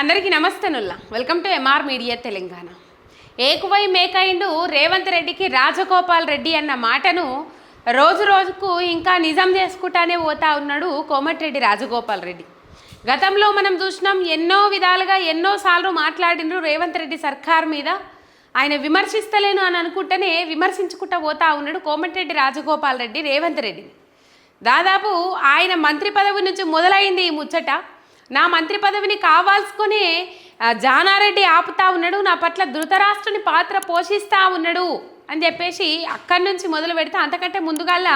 అందరికీ నమస్తేనుల్లా. Welcome to MR media Telangana. ఏకువై మేకైండు రేవంత్ రెడ్డికి రాజగోపాల్ రెడ్డి అన్న మాటను రోజు రోజుకు ఇంకా నిజం చేసుకుంటానే పోతా ఉన్నాడు కోమటిరెడ్డి రాజగోపాల్ రెడ్డి. గతంలో మనం చూసినాం ఎన్నో విధాలుగా ఎన్నోసార్లు మాట్లాడినరు రేవంత్ రెడ్డి సర్కార్ మీద. ఆయన విమర్శిస్తలేను అని అనుకుంటేనే విమర్శించుకుంటా పోతా ఉన్నాడు కోమటిరెడ్డి రాజగోపాల్ రెడ్డి రేవంత్ రెడ్డిని. దాదాపు ఆయన మంత్రి పదవి నుంచి మొదలైంది ఈ ముచ్చట. నా మంత్రి పదవిని కావాల్సుకొని జానారెడ్డి ఆపుతా ఉన్నాడు నా పట్ల ధృతరాష్ట్రుని పాత్ర పోషిస్తా ఉన్నాడు అని చెప్పేసి అక్కడి నుంచి మొదలు పెడితే అంతకంటే ముందుగాల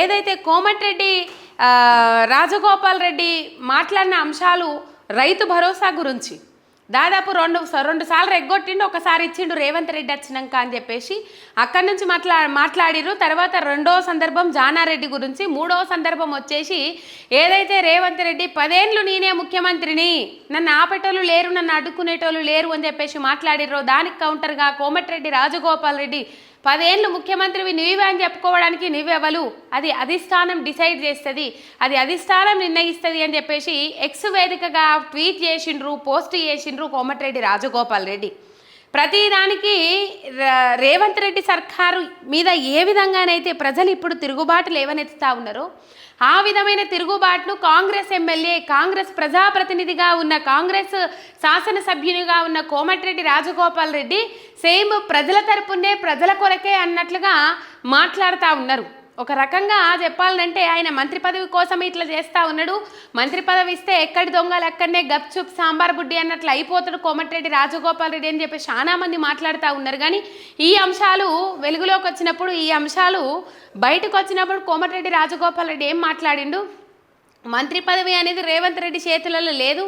ఏదైతే కోమటిరెడ్డి రాజగోపాల్ రెడ్డి మాట్లాడిన అంశాలు రైతు భరోసా గురించి. దాదాపు రెండు రెండు సార్లు ఎగ్గొట్టిండు ఒకసారి ఇచ్చిండు రేవంత్ రెడ్డి వచ్చినాక అని చెప్పేసి అక్కడి నుంచి మాట్లా మాట్లాడిరు తర్వాత రెండో సందర్భం జానారెడ్డి గురించి మూడో సందర్భం వచ్చేసి ఏదైతే రేవంత్ రెడ్డి పదేండ్లు నేనే ముఖ్యమంత్రిని నన్ను ఆపేటోళ్ళు లేరు నన్ను అడ్డుకునేటోళ్ళు లేరు అని చెప్పేసి మాట్లాడిర్రో దానికి కౌంటర్గా కోమటిరెడ్డి రాజగోపాల్ రెడ్డి పదేళ్ళు ముఖ్యమంత్రివి నీవే అని చెప్పుకోవడానికి నీవెవలు? అది అధిష్టానం డిసైడ్ చేస్తుంది అది అధిష్టానం నిర్ణయిస్తుంది అని చెప్పేసి ఎక్స్ వేదికగా ట్వీట్ చేసిండ్రు పోస్ట్ చేసిండ్రు కోమటిరెడ్డి రాజగోపాల్ రెడ్డి. ప్రతిదానికి ర- రేవంత్ రెడ్డి సర్కారు మీద ఏ విధంగానైతే ప్రజలు ఇప్పుడు తిరుగుబాటు లేవనెత్తుతా ఉన్నారో ఆ విధమైన తిరుగుబాటును కాంగ్రెస్ ఎమ్మెల్యే కాంగ్రెస్ ప్రజాప్రతినిధిగా ఉన్న కాంగ్రెస్ శాసనసభ్యునిగా ఉన్న కోమటిరెడ్డి రాజగోపాల్ రెడ్డి సేమ్ ప్రజల తరపునే ప్రజల కొరకే అన్నట్లుగా మాట్లాడుతూ ఉన్నారు. ఒక రకంగా చెప్పాలంటే ఆయన మంత్రి పదవి కోసం ఇట్లా చేస్తా ఉన్నాడు. మంత్రి పదవి ఇస్తే ఎక్కడి దొంగలు అక్కడనే గప్చుప్ సాంబార్ బుడ్డి అన్నట్లు అయిపోతాడు కోమటిరెడ్డి రాజగోపాల్ రెడ్డి అని చెప్పి చాలా మంది మాట్లాడుతూ ఉన్నారు. కానీ ఈ అంశాలు వెలుగులోకి వచ్చినప్పుడు ఈ అంశాలు బయటకు వచ్చినప్పుడు కోమటిరెడ్డి రాజగోపాల్ రెడ్డి ఏం మాట్లాడిండు? మంత్రి పదవి అనేది రేవంత్ రెడ్డి చేతులలో లేదు.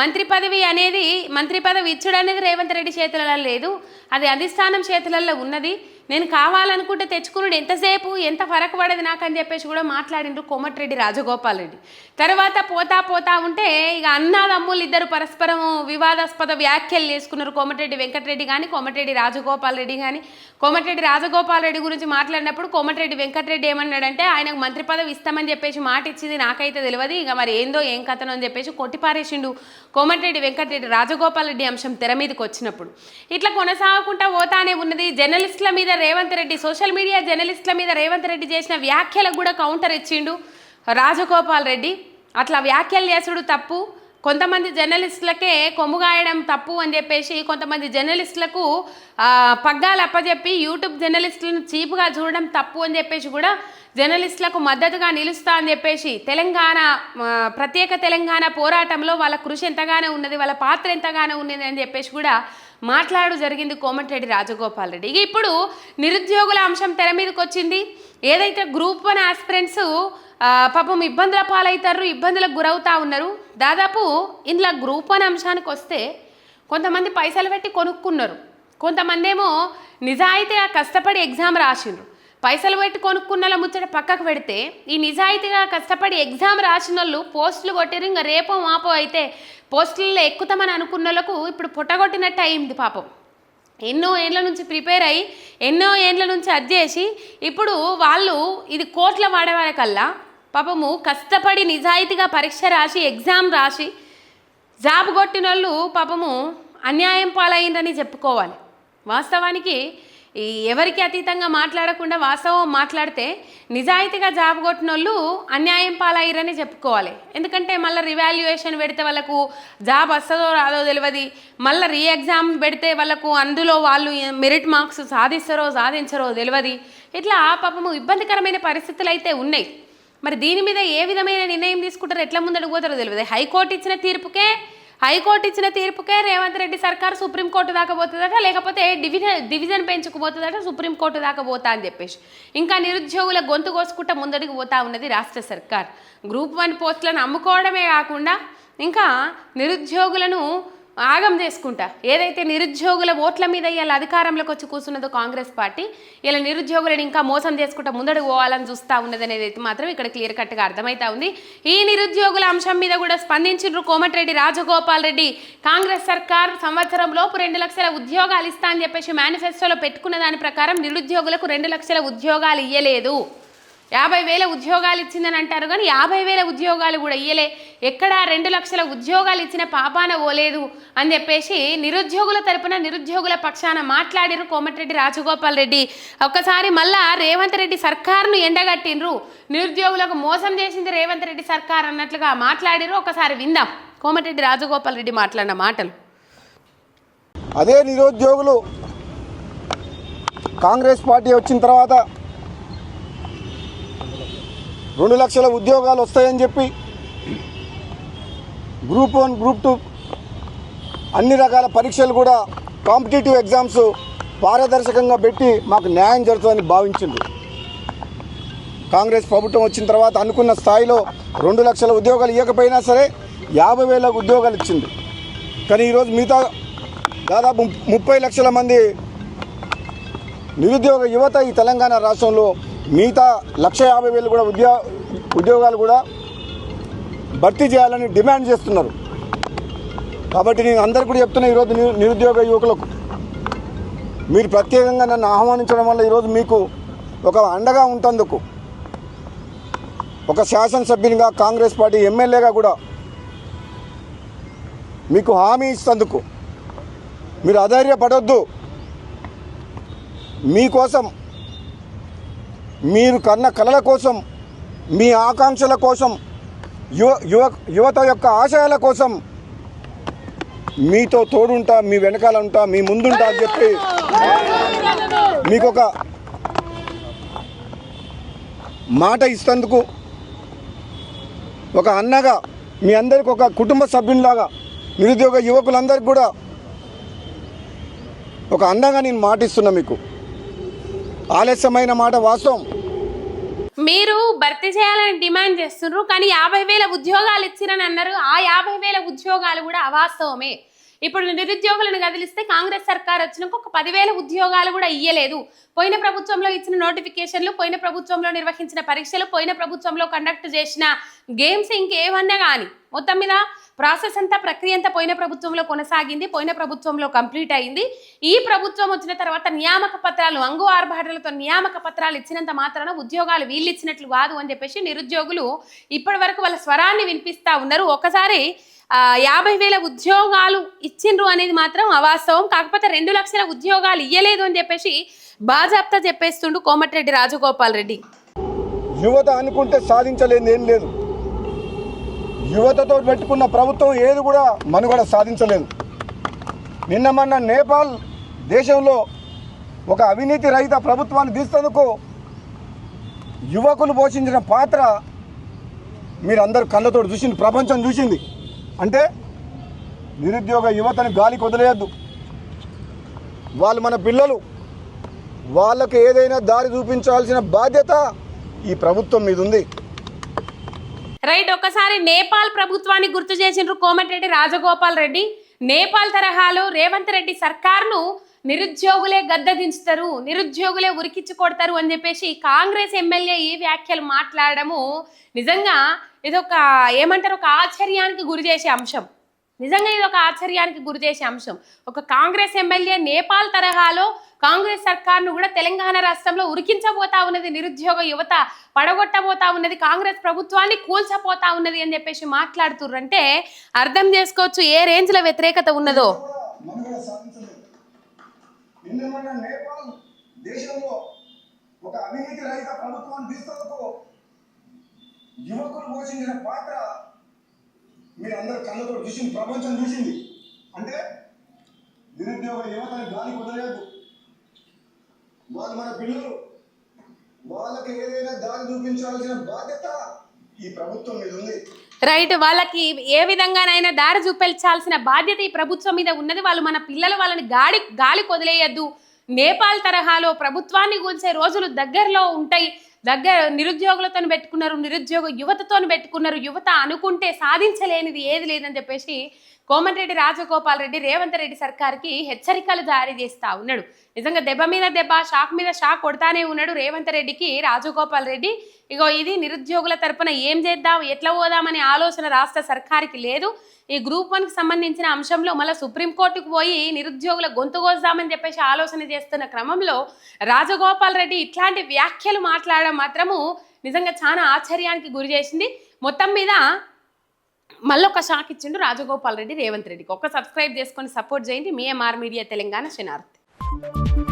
మంత్రి పదవి అనేది మంత్రి పదవి ఇచ్చుడు అనేది రేవంత్ రెడ్డి చేతులలో లేదు. అది అధిష్టానం చేతులలో ఉన్నది. నేను కావాలనుకుంటే తెచ్చుకున్నాడు ఎంతసేపు ఎంత ఫరక పడేది నాకు అని చెప్పేసి కూడా మాట్లాడిండ్రు కోమటిరెడ్డి రాజగోపాల్ రెడ్డి. తర్వాత పోతా పోతా ఉంటే ఇక అన్నాదమ్ములు ఇద్దరు పరస్పరం వివాదాస్పద వ్యాఖ్యలు చేసుకున్నారు కోమటిరెడ్డి వెంకటరెడ్డి కానీ కోమటిరెడ్డి రాజగోపాల్ రెడ్డి కానీ కోమటిరెడ్డి రాజగోపాల్ రెడ్డి గురించి మాట్లాడినప్పుడు కోమటిరెడ్డి వెంకటరెడ్డి ఏమన్నాడంటే ఆయనకు మంత్రి పదవి ఇస్తామని చెప్పేసి మాట ఇచ్చింది నాకైతే తెలియదు ఇక మరి ఏందో ఏం కథనో అని చెప్పేసి కొట్టిపారేసిండు కోమటిరెడ్డి వెంకటరెడ్డి రాజగోపాల్ రెడ్డి అంశం తెర మీదకి వచ్చినప్పుడు. ఇట్లా కొనసాగుకుంటా పోతానే ఉన్నది జర్నలిస్టుల మీద రేవంత్ రెడ్డి సోషల్ మీడియా జర్నలిస్టుల మీద రేవంత్ రెడ్డి చేసిన వ్యాఖ్యలకు కూడా కౌంటర్ ఇచ్చిండు రాజగోపాల్ రెడ్డి. అట్లా వ్యాఖ్యలు చేసుడు తప్పు. కొంతమంది జర్నలిస్టులకే కొమ్ముగాయడం తప్పు అని చెప్పేసి కొంతమంది జర్నలిస్టులకు పగ్గాలు అప్పజెప్పి యూట్యూబ్ జర్నలిస్టులను చీపుగా చూడడం తప్పు అని చెప్పేసి కూడా జర్నలిస్టులకు మద్దతుగా నిలుస్తా అని చెప్పేసి తెలంగాణ ప్రత్యేక తెలంగాణ పోరాటంలో వాళ్ళ కృషి ఎంతగానో ఉన్నది వాళ్ళ పాత్ర ఎంతగానో ఉన్నది అని చెప్పేసి కూడా మాట్లాడు జరిగింది కోమటిరెడ్డి రాజగోపాల్ రెడ్డి. ఇక ఇప్పుడు నిరుద్యోగుల అంశం తెర మీదకి వచ్చింది ఏదైతే గ్రూప్ వన్ ఆస్పిరెంట్స్ పాపం ఇబ్బందుల పాలవుతారు ఇబ్బందులకు గురవుతా ఉన్నారు. దాదాపు ఇందులో గ్రూప్ వన్ అంశానికి వస్తే కొంతమంది పైసలు పెట్టి కొనుక్కున్నారు. కొంతమంది ఏమో నిజాయితీగా కష్టపడి ఎగ్జామ్ రాసిండ్రు. పైసలు పెట్టి కొనుక్కున్నల ముచ్చట పక్కకు పెడితే ఈ నిజాయితీగా కష్టపడి ఎగ్జామ్ రాసిన వాళ్ళు పోస్టులు కొట్టారు ఇంకా రేపో మాపో అయితే పోస్టులలో ఎక్కుతామని అనుకున్న వాళ్ళకు ఇప్పుడు పుట్టగొట్టినట్టు అయింది పాపం. ఎన్నో ఏండ్ల నుంచి ప్రిపేర్ అయ్యి ఎన్నో ఏండ్ల నుంచి అది చేసి ఇప్పుడు వాళ్ళు ఇది కోట్ల వాడేవారికల్లా పాపము కష్టపడి నిజాయితీగా పరీక్ష రాసి ఎగ్జామ్ రాసి జాబ్ కొట్టిన వాళ్ళు పాపము అన్యాయం పాలైందని చెప్పుకోవాలి. వాస్తవానికి ఈ ఎవరికి అతీతంగా మాట్లాడకుండా వాస్తవం మాట్లాడితే నిజాయితీగా జాబ్ కొట్టిన వాళ్ళు అన్యాయం పాలయ్యారని చెప్పుకోవాలి. ఎందుకంటే మళ్ళీ రివాల్యుయేషన్ పెడితే వాళ్ళకు జాబ్ వస్తుందో రాదో తెలియదు మళ్ళీ రీ ఎగ్జామ్ పెడితే వాళ్ళకు అందులో వాళ్ళు మెరిట్ మార్క్స్ సాధిస్తారో సాధించరో తెలియదు ఇట్లా పాపము ఇబ్బందికరమైన పరిస్థితులు అయితే ఉన్నాయి. మరి దీని మీద ఏ విధమైన నిర్ణయం తీసుకుంటారో ఎట్లా ముందడుగుతారో తెలియదు హైకోర్టు ఇచ్చిన తీర్పుకే హైకోర్టు ఇచ్చిన తీర్పుకే రేవంత్ రెడ్డి సర్కార్ సుప్రీంకోర్టు దాకా పోతుందట లేకపోతే డివిజన్ డివిజన్ పెంచుకుపోతుందట సుప్రీంకోర్టు దాకా పోతా అని చెప్పేసి. ఇంకా నిరుద్యోగుల గొంతు కోసుకుంటా ముందడికి పోతా ఉన్నది రాష్ట్ర సర్కార్. గ్రూప్ వన్ పోస్టులను అమ్ముకోవడమే కాకుండా ఇంకా నిరుద్యోగులను ఆగం చేసుకుంటా. ఏదైతే నిరుద్యోగుల ఓట్ల మీద ఇలా అధికారంలోకి వచ్చి కూర్చున్నదో కాంగ్రెస్ పార్టీ ఇలా నిరుద్యోగులను ఇంకా మోసం చేసుకుంటా ముందడుగు పోవాలని చూస్తూ ఉన్నది అనేది అయితే మాత్రం ఇక్కడ క్లియర్ కట్గా అర్థమవుతా ఉంది. ఈ నిరుద్యోగుల అంశం మీద కూడా స్పందించిండ్రు కోమటిరెడ్డి రాజగోపాల్ రెడ్డి. కాంగ్రెస్ సర్కార్ సంవత్సరం లోపు రెండు లక్షల ఉద్యోగాలు ఇస్తా అని చెప్పేసి మేనిఫెస్టోలో పెట్టుకున్న దాని ప్రకారం నిరుద్యోగులకు రెండు లక్షల ఉద్యోగాలు ఇయ్యలేదు. యాభై వేల ఉద్యోగాలు ఇచ్చిందని అంటారు కానీ యాభై వేల ఉద్యోగాలు కూడా ఇయ్యలే. ఎక్కడా రెండు లక్షల ఉద్యోగాలు ఇచ్చిన పాపాన ఓలేదు అని చెప్పేసి నిరుద్యోగుల తరపున నిరుద్యోగుల పక్షాన మాట్లాడిరు కోమటిరెడ్డి రాజగోపాల్ రెడ్డి. ఒక్కసారి మళ్ళా రేవంత్ రెడ్డి సర్కార్ను ఎండగట్టిండ్రు. నిరుద్యోగులకు మోసం చేసింది రేవంత్ రెడ్డి సర్కార్ అన్నట్లుగా మాట్లాడిరు ఒకసారి విందాం కోమటిరెడ్డి రాజగోపాల్ రెడ్డి మాట్లాడిన మాటలు. అదే నిరుద్యోగులు కాంగ్రెస్ పార్టీ వచ్చిన తర్వాత రెండు లక్షల ఉద్యోగాలు వస్తాయని చెప్పి గ్రూప్ వన్ గ్రూప్ టూ అన్ని రకాల పరీక్షలు కూడా కాంపిటేటివ్ ఎగ్జామ్స్ పారదర్శకంగా పెట్టి మాకు న్యాయం జరుగుతుందని భావించింది కాంగ్రెస్ ప్రభుత్వం వచ్చిన తర్వాత అనుకున్న స్థాయిలో రెండు లక్షల ఉద్యోగాలు ఇవ్వకపోయినా సరే యాభై వేల ఉద్యోగాలు ఇచ్చింది కానీ ఈరోజు మిగతా దాదాపు ము- ముప్పై లక్షల మంది నిరుద్యోగ యువత ఈ తెలంగాణ రాష్ట్రంలో మిగతా లక్ష యాభై వేలు కూడా ఉద్యో ఉద్యోగాలు కూడా భర్తీ చేయాలని డిమాండ్ చేస్తున్నారు. కాబట్టి నేను అందరు కూడా చెప్తున్నా ఈరోజు నిరుద్యోగ యువకులకు. మీరు ప్రత్యేకంగా నన్ను ఆహ్వానించడం వల్ల ఈరోజు మీకు ఒక అండగా ఉంటందుకు ఒక శాసనసభ్యునిగా కాంగ్రెస్ పార్టీ ఎమ్మెల్యేగా కూడా మీకు హామీ ఇస్తందుకు మీరు అధైర్యపడొద్దు. మీకోసం మీరు కన్న కలల కోసం మీ ఆకాంక్షల కోసం యువ యువ యువత యొక్క ఆశయాల కోసం మీతో తోడుంటా మీ వెనకాల ఉంటా మీ ముందుంటా అని చెప్పి మీకు ఒక మాట ఇస్తందుకు ఒక అన్నగా మీ అందరికి ఒక కుటుంబ సభ్యునిలాగా నిరుద్యోగ యువకులందరికీ కూడా ఒక అందంగా నేను మాటిస్తున్నా మీకు. ఆలస్యమైన మాట వాస్తవం. మీరు భర్తీ చేయాలని డిమాండ్ చేస్తున్నారు కానీ యాభై వేల ఉద్యోగాలు ఇచ్చిరని అన్నారు. ఆ యాభై వేల ఉద్యోగాలు కూడా అవాస్తవమే. ఇప్పుడు నిరుద్యోగులను కదిలిస్తే కాంగ్రెస్ సర్కార్ వచ్చినాక ఒక పదివేల ఉద్యోగాలు కూడా ఇయ్యలేదు. పోయిన ప్రభుత్వంలో ఇచ్చిన నోటిఫికేషన్లు పోయిన ప్రభుత్వంలో నిర్వహించిన పరీక్షలు పోయిన ప్రభుత్వంలో కండక్ట్ చేసిన గేమ్స్ ఇంకేమన్నా కానీ మొత్తం మీద ప్రాసెస్ అంతా ప్రక్రియ అంతా పోయిన ప్రభుత్వంలో కొనసాగింది పోయిన ప్రభుత్వంలో కంప్లీట్ అయింది. ఈ ప్రభుత్వం వచ్చిన తర్వాత నియామక పత్రాలు అంగు ఆర్భాటలతో నియామక పత్రాలు ఇచ్చినంత మాత్రాన ఉద్యోగాలు వీళ్ళు ఇచ్చినట్లు కాదు అని చెప్పేసి నిరుద్యోగులు ఇప్పటి వరకు వాళ్ళ స్వరాన్ని వినిపిస్తా ఉన్నారు. ఒకసారి యాభై వేల ఉద్యోగాలు ఇచ్చిండ్రు అనేది మాత్రం అవాస్తవం. కాకపోతే రెండు లక్షల ఉద్యోగాలు ఇయ్యలేదు అని చెప్పేసి బాజాప్తా చెప్పేస్తుండు కోమటిరెడ్డి రాజగోపాల్ రెడ్డి. యువత అనుకుంటే సాధించలేదు ఏం లేదు. యువతతో పెట్టుకున్న ప్రభుత్వం ఏది కూడా మనుగడ సాధించలేదు. నిన్న మొన్న నేపాల్ దేశంలో ఒక అవినీతి రహిత ప్రభుత్వాన్ని తీసేందుకు యువకులు పోషించిన పాత్ర మీరందరూ కళ్ళతో చూసింది ప్రపంచం చూసింది. అంటే నిరుద్యోగ యువతని గాలికి వదిలేయద్దు వాళ్ళు మన పిల్లలు వాళ్ళకి ఏదైనా దారి చూపించాల్సిన బాధ్యత ఈ ప్రభుత్వం మీద ఉంది రైట్ ఒకసారి నేపాల్ ప్రభుత్వాన్ని గుర్తు చేసిండ్రు కోమటిరెడ్డి రాజగోపాల్ రెడ్డి. నేపాల్ తరహాలో రేవంత్ రెడ్డి సర్కార్ను నిరుద్యోగులే గద్ద దించుతారు నిరుద్యోగులే ఉరికిచ్చి కొడతారు అని చెప్పేసి కాంగ్రెస్ ఎమ్మెల్యే ఈ వ్యాఖ్యలు మాట్లాడము నిజంగా ఇదొక ఏమంటారు ఒక ఆశ్చర్యానికి గురి చేసే అంశం. నిజంగా ఇది ఒక ఆశ్చర్యానికి గురి చేసే అంశం. ఒక కాంగ్రెస్ ఎమ్మెల్యే నేపాల్ తరహాలో కాంగ్రెస్ సర్కార్ను కూడా తెలంగాణ రాష్ట్రంలో ఉరికించబోతా ఉన్నది నిరుద్యోగ యువత పడగొట్టబోతా ఉన్నది కాంగ్రెస్ ప్రభుత్వాన్ని కూల్చబోతా ఉన్నది అని చెప్పేసి మాట్లాడుతుర్రంటే అర్థం చేసుకోవచ్చు ఏ రేంజ్లో వ్యతిరేకత ఉన్నదో. దేశంలో ఒక అవినీతి రహిత ప్రభుత్వాన్ని యువకులు పోషించిన పాత్ర మీరు అందరు కళ్ళతో చూసింది ప్రపంచం చూసింది. అంటే నిరుద్యోగ యువతని గాలి కుదరలేదు వాళ్ళు మన పిల్లలు. వాళ్ళకి ఏదైనా దారి చూపించాల్సిన బాధ్యత ఈ ప్రభుత్వం మీద ఉంది. రైట్ వాళ్ళకి ఏ విధంగానైనా దారి చూపించాల్సిన బాధ్యత ఈ ప్రభుత్వం మీద ఉన్నది. వాళ్ళు మన పిల్లలు వాళ్ళని గాడి గాలి కొదిలేయద్దు. నేపాల్ తరహాలో ప్రభుత్వాన్ని కూల్చే రోజులు దగ్గరలో ఉంటాయి. దగ్గర నిరుద్యోగులతో పెట్టుకున్నారు నిరుద్యోగ యువతతో పెట్టుకున్నారు యువత అనుకుంటే సాధించలేనిది ఏది లేదని చెప్పేసి కోమటిరెడ్డి రాజగోపాల్ రెడ్డి రేవంత్ రెడ్డి సర్కార్కి హెచ్చరికలు జారీ చేస్తా ఉన్నాడు. నిజంగా దెబ్బ మీద దెబ్బ షాక్ మీద షాక్ కొడతానే ఉన్నాడు రేవంత్ రెడ్డికి రాజగోపాల్ రెడ్డి. ఇగో ఇది నిరుద్యోగుల తరపున ఏం చేద్దాం ఎట్లా పోదామనే ఆలోచన రాష్ట్ర సర్కార్కి లేదు. ఈ గ్రూప్ వన్కి సంబంధించిన అంశంలో మళ్ళీ సుప్రీంకోర్టుకు పోయి నిరుద్యోగుల గొంతు కోస్తామని చెప్పేసి ఆలోచన చేస్తున్న క్రమంలో రాజగోపాల్ రెడ్డి ఇట్లాంటి వ్యాఖ్యలు మాట్లాడడం మాత్రము నిజంగా చాలా ఆశ్చర్యానికి గురి చేసింది. మొత్తం మీద మళ్ళొక షాక్ ఇచ్చిండు రాజగోపాల్ రెడ్డి రేవంత్ రెడ్డికి. ఒక్క సబ్స్క్రైబ్ చేసుకొని సపోర్ట్ చేయండి. మీ ఎంఆర్ మీడియా తెలంగాణ శనార్థి